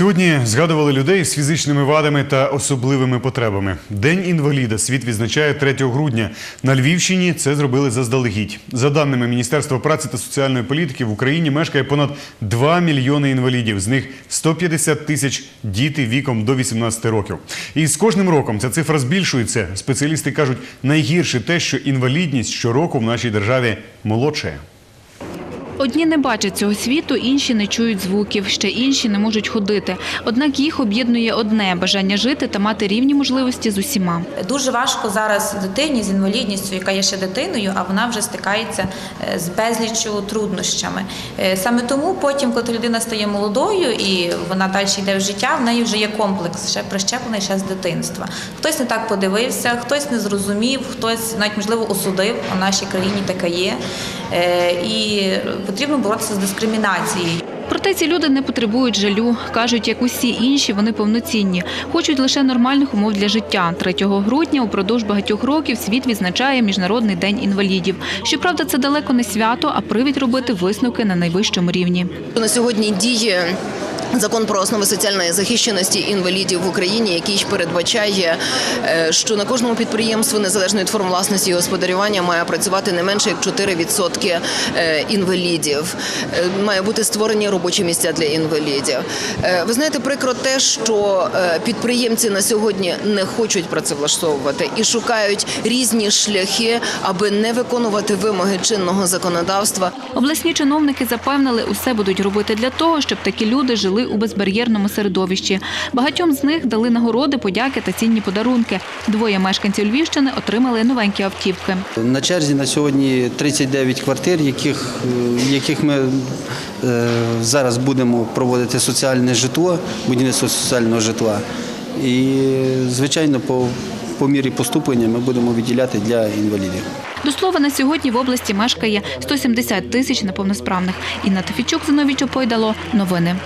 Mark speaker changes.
Speaker 1: Сьогодні згадували людей з фізичними вадами та особливими потребами. День інваліда світ відзначає 3 грудня. На Львівщині це зробили заздалегідь. За даними Міністерства праці та соціальної політики, в Україні мешкає понад 2 мільйони інвалідів. З них 150 тисяч діти віком до 18 років. І з кожним роком ця цифра збільшується. Спеціалісти кажуть, найгірше те, що інвалідність щороку в нашій державі молодшає.
Speaker 2: Одні не бачать цього світу, інші не чують звуків, ще інші не можуть ходити. Однак їх об'єднує одне бажання жити та мати рівні можливості з усіма.
Speaker 3: Дуже важко зараз дитині з інвалідністю, яка є ще дитиною, а вона вже стикається е, з безліччю труднощами. Е, Саме тому потім, коли людина стає молодою і вона далі йде в життя, в неї вже є комплекс, ще прищеплений ще з дитинства. Хтось не так подивився, хтось не зрозумів, хтось навіть можливо осудив. В нашій країні таке є. Е, І потрібно боротися з дискримінацією.
Speaker 2: Проте ці люди не потребують жалю. Кажуть, як усі інші, вони повноцінні. Хочуть лише нормальних умов для життя. 3 грудня упродовж багатьох років світ відзначає Міжнародний день інвалідів. Щоправда, це далеко не свято, а привід робити висновки на найвищому рівні.
Speaker 4: На сьогодні діє закон про основи соціальної захищеності інвалідів в Україні, який передбачає, е, що на кожному підприємстві незалежно від форм власності і господарювання має працювати не менше як 4% е, інвалідів. Е, Має бути створені робочі місця для інвалідів. Ви знаєте, прикро те, що підприємці на сьогодні не хочуть працевлаштовувати і шукають різні шляхи, аби не виконувати вимоги чинного законодавства.
Speaker 2: Обласні чиновники запевнили, усе будуть робити для того, щоб такі люди жили у безбар'єрному середовищі. Багатьом з них дали нагороди, подяки та цінні подарунки. Двоє мешканців Львівщини отримали новенькі автівки.
Speaker 5: На черзі на сьогодні 39 квартир, яких, яких ми е, зараз будемо проводити соціальне житло, будівництво соціального житла. І, звичайно, по, по мірі поступлення ми будемо виділяти для інвалідів.
Speaker 2: До слова, на сьогодні в області мешкає 170 тисяч неповносправних. Інна Тафічук, Зиновій Чопойдало. Новини.